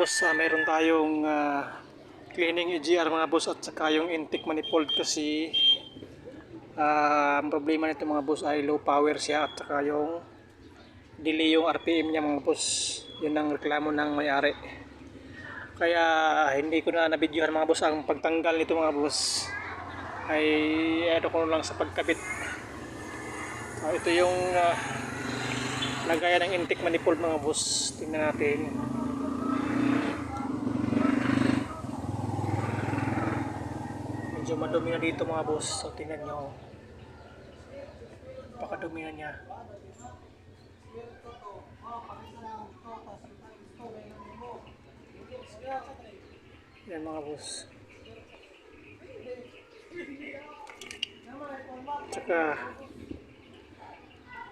boss, ah, meron tayong ah, cleaning EGR mga boss at saka yung intake manifold kasi ah, ang problema nito mga boss ay low power siya at saka yung delay yung RPM niya mga boss. Yun ang reklamo ng may-ari. Kaya hindi ko na nabidyohan mga boss ang pagtanggal nito mga boss. Ay ano ko lang sa pagkabit. Ah, ito yung ah, lagayan ng intake manifold mga boss. Tingnan natin. Medyo madumi na dito mga boss. So tingnan nyo. Pakadumi na niya. Yan mga boss. Tsaka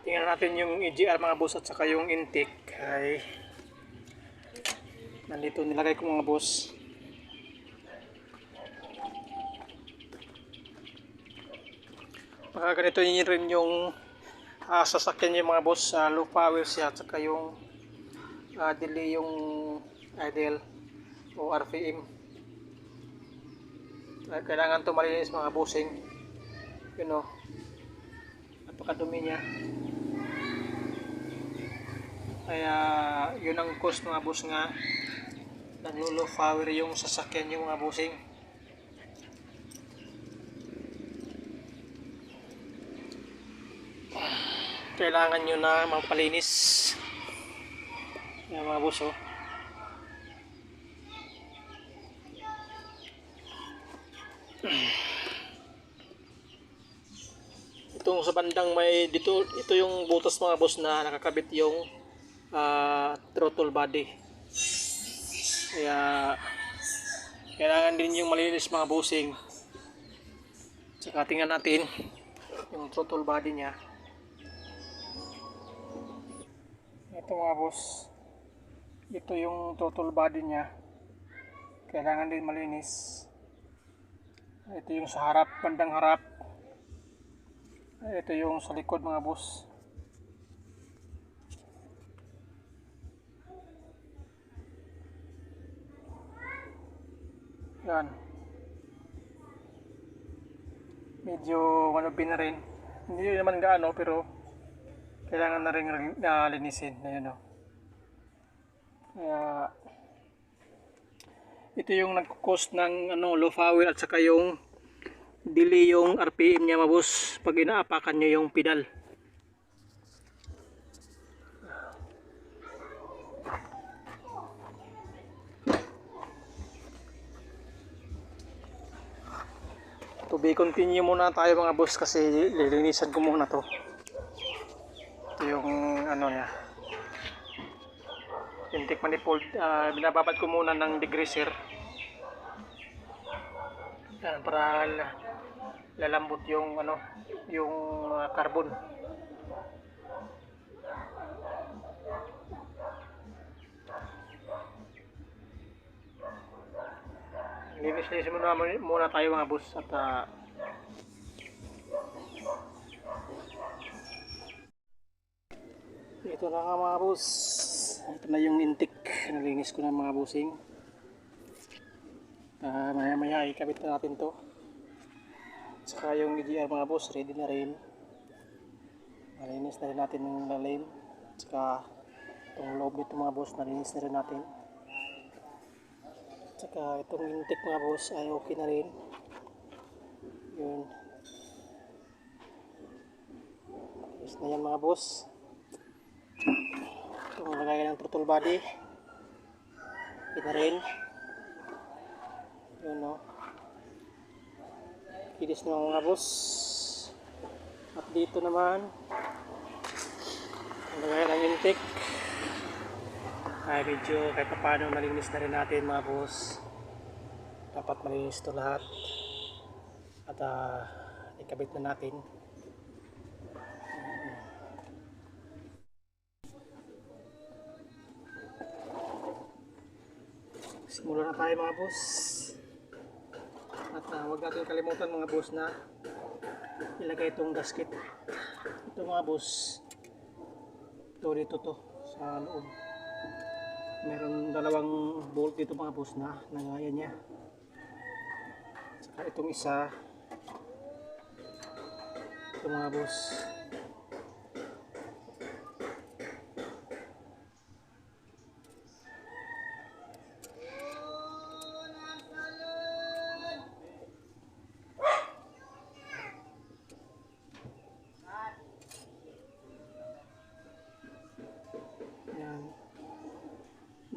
tingnan natin yung EGR mga boss at saka yung intake ay nandito nilagay ko mga boss. Baka ganito yun rin yung ah, sasakyan niya mga boss sa low power siya at saka yung ah, delay yung idle o RPM. Kaya Kailangan to malinis mga bossing. You know, napakadumi niya. Kaya yun ang cost mga boss nga naglo-low power yung sasakyan yung mga bossing. Kailangan nyo na mapalinis. Yan mga boss oh. Itong sa bandang may dito ito yung butas mga boss na nakakabit yung ah, throttle body. Kaya kailangan din yung malinis mga bossing. Tsaka tingnan natin yung throttle body niya. Ito mga boss. Ito yung throttle body niya. Kailangan din malinis. Ito yung sa harap, bandang harap. Ito yung sa likod mga boss. Yan. Medyo manubi na rin. Hindi naman gaano pero kailangan na rin na linisin. Ayan o. Kaya ito yung nagko-cost ng ano, low power at saka yung delay yung RPM niya mabus pag inaapakan nyo yung pedal. To be continue muna tayo mga boss kasi lilinisan ko muna to. Yung ano niya. Intake manifold. ah, binababad ko muna ng degreaser. Yan, para la- lalambot yung ano, yung ah, carbon. Linis-linis muna, muna tayo mga boss at ah, ito na nga mga boss. Ito na yung intake. Nalinis ko na mga bossing. Ah, maya maya ikabit na natin to. Saka yung EGR mga boss, ready na rin. Nalinis na rin natin yung lalim. Saka itong loob nito mga boss, nalinis na rin natin. Saka itong intake mga boss ay okay na rin. Yun. Ayos na yan mga boss. Itong lagayan ng throttle body. Na rin. Yun no. Kinis na mga boss. At dito naman, ang lagayan ng intake. Ay medyo kahit pa paano malinis na rin natin mga boss. Dapat malinis ito lahat. At ah, ikabit na natin. Simula na tayo mga boss. At uh, huwag natin kalimutan mga boss na ilagay itong gasket. Ito mga boss. Ito dito to sa loob. Meron dalawang bolt dito mga boss na nagaya niya. Saka itong isa. Ito mga boss.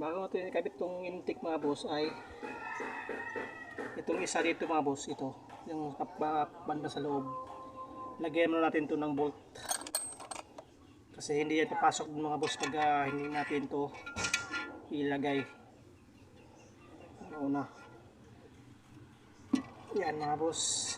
Bago natin ikabit itong intake mga boss ay itong isa dito mga boss ito yung banda sa loob. Lagyan muna natin to ng bolt. Kasi hindi yan papasok mga boss pag ah, hindi natin to ilagay. Una. Yan mga boss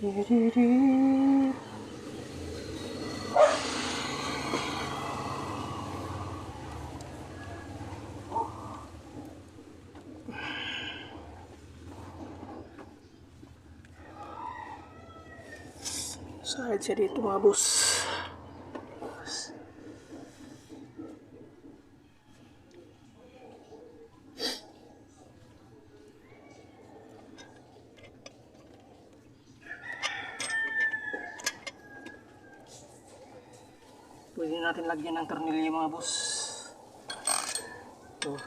Sahid siya dito mga boss. Pwede natin lagyan ng tornilyo mga boss. Ito.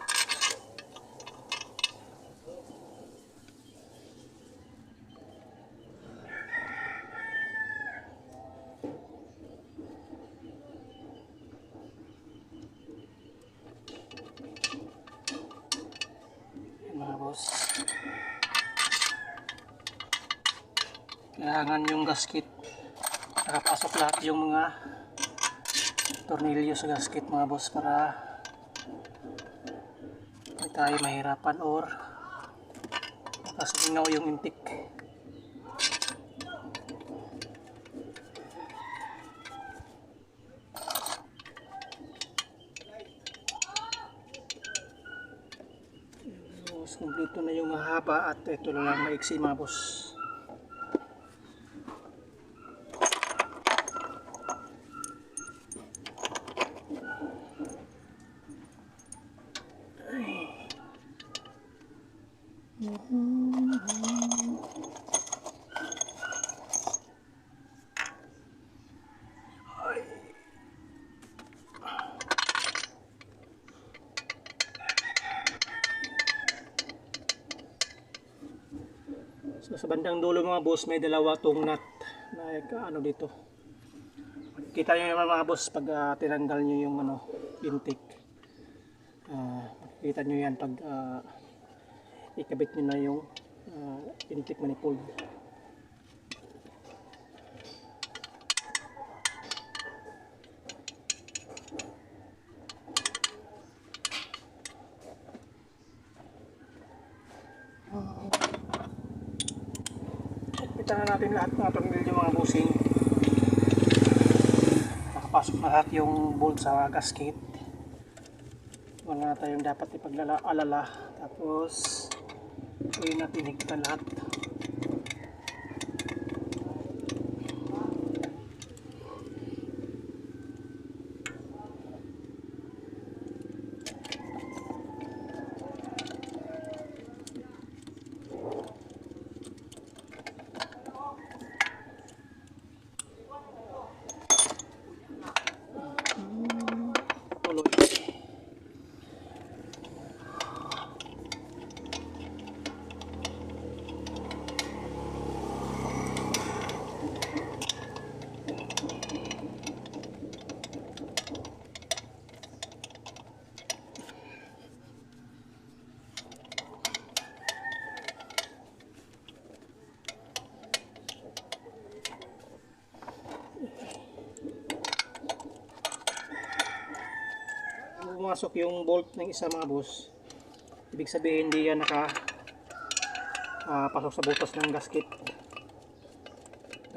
Mga boss. Kailangan yung gasket. Nakapasok lahat yung mga tornilyo sa gasket mga boss para hindi tayo mahirapan or makasingaw yung intake. Boss, kumpleto na yung mahaba at ito lang maiksi mga boss. So sa bandang dulo mga boss may dalawa tong nut na ano dito. Kita niyo naman mga boss pag ah, tinanggal niyo yung ano intake. Ah, makikita niyo yan pag ah, ikabit niyo na yung ah, intake manifold. Kita na natin lahat ng tornilyo mga busing. Nakapasok na lahat yung bolt sa gasket. wala na tayong dapat ipaglalaalala tapos pwede natin higpitan lahat pumasok yung bolt ng isa mga boss. Ibig sabihin hindi yan naka ah, pasok sa butas ng gasket.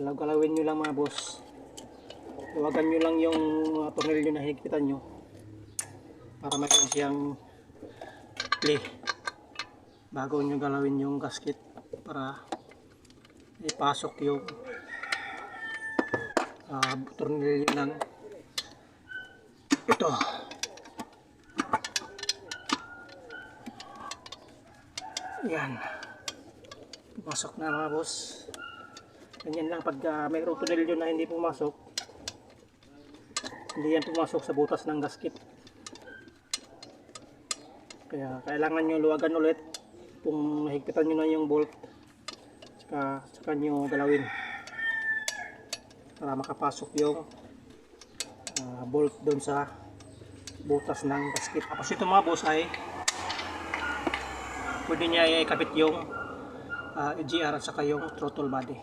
Galaw galawin nyo lang mga boss. Iwagan nyo lang yung uh, tornilyo na higpitan nyo para mayroon siyang play bago nyo galawin yung gasket para ipasok yung uh, tornilyo ng ito Yan. Pumasok na mga boss. Ganyan lang pag uh, may rotonilyo na hindi pumasok. Hindi yan pumasok sa butas ng gasket. Kaya kailangan nyo luwagan ulit kung nahigpitan nyo na yung bolt. Tsaka, tsaka nyo galawin. Para makapasok yung uh, bolt doon sa butas ng gasket. Tapos ito mga boss ay pwede niya ikabit yung uh, EGR at saka yung throttle body.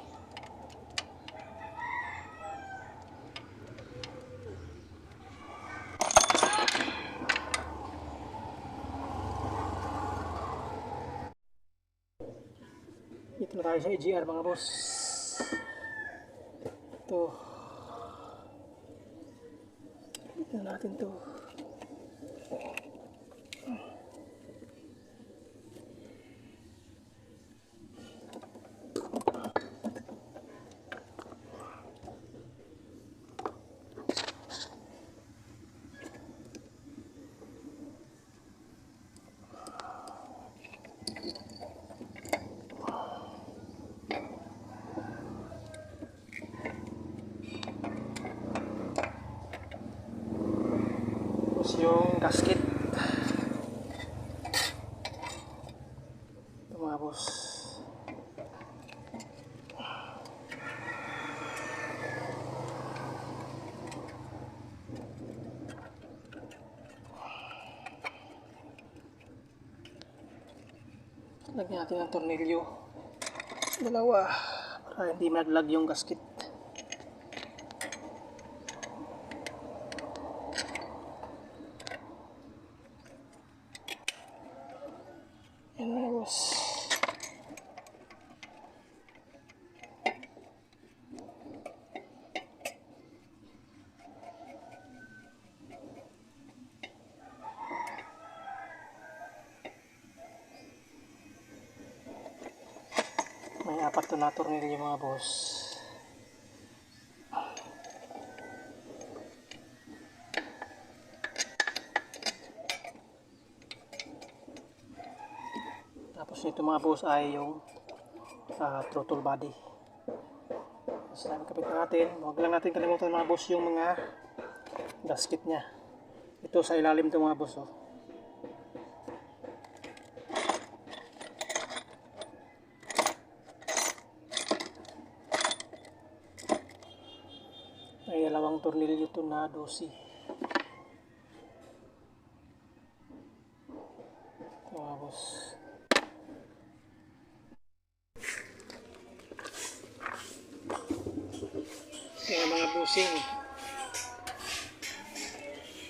Dito na tayo sa EGR mga boss. Ito. Dito natin to. Yung gasket. Ito mga boss. Lagyan natin ng tornilyo. Dalawa. Para hindi maglag yung gasket. Yan mga boss. May apat na tornilyo mga boss. Tapos nito mga boss ay yung ah, throttle body. Na natin. Huwag lang natin kalimutan mga boss yung mga gasket niya. Ito sa ilalim to mga boss. Oh. May dalawang tornilyo to na 12. Ito mga boss. Kaya mga busing.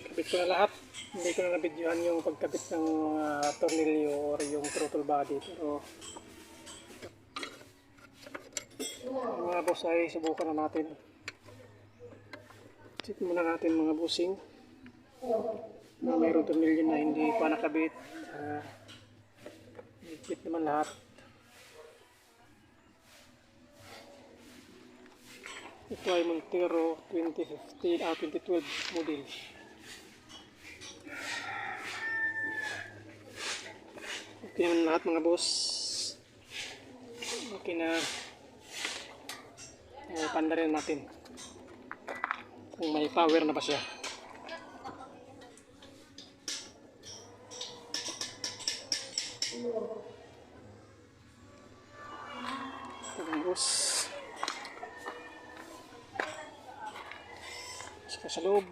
Kabit ko na lahat. Hindi ko na nabidyohan yung pagkabit ng uh, tornilyo or yung throttle body. Pero mga boss ay subukan na natin. Check muna natin mga busing. na mayroong tumilyon na hindi pa nakabit. Uh, Ikit naman lahat. Ito ay Montero 2015, ah 2012 model. Okay naman lahat mga boss. Okay na. Uh, panda rin natin. Kung may power na ba siya. Tapos, saka sa loob.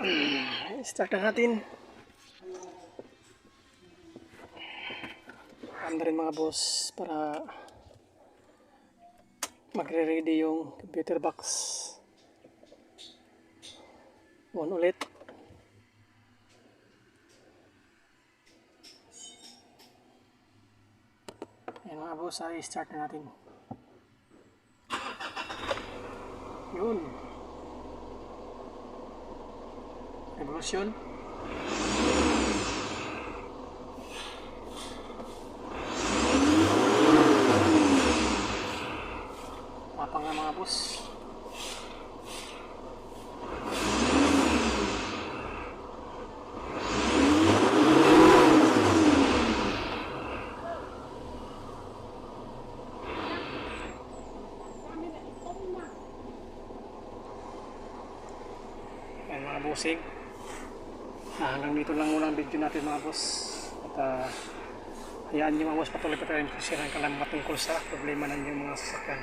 Start na natin. Anda rin mga boss para magre-ready yung computer box. On ulit. Ayan mga boss, ay start na natin. Yun. Revolution. Mapa nga mga boss. Bossing. Ah, hanggang dito lang muna ang video natin mga boss. At ah, hayaan nyo mga boss patuloy pa tayo share ang kalaman tungkol sa problema ng mga sasakyan.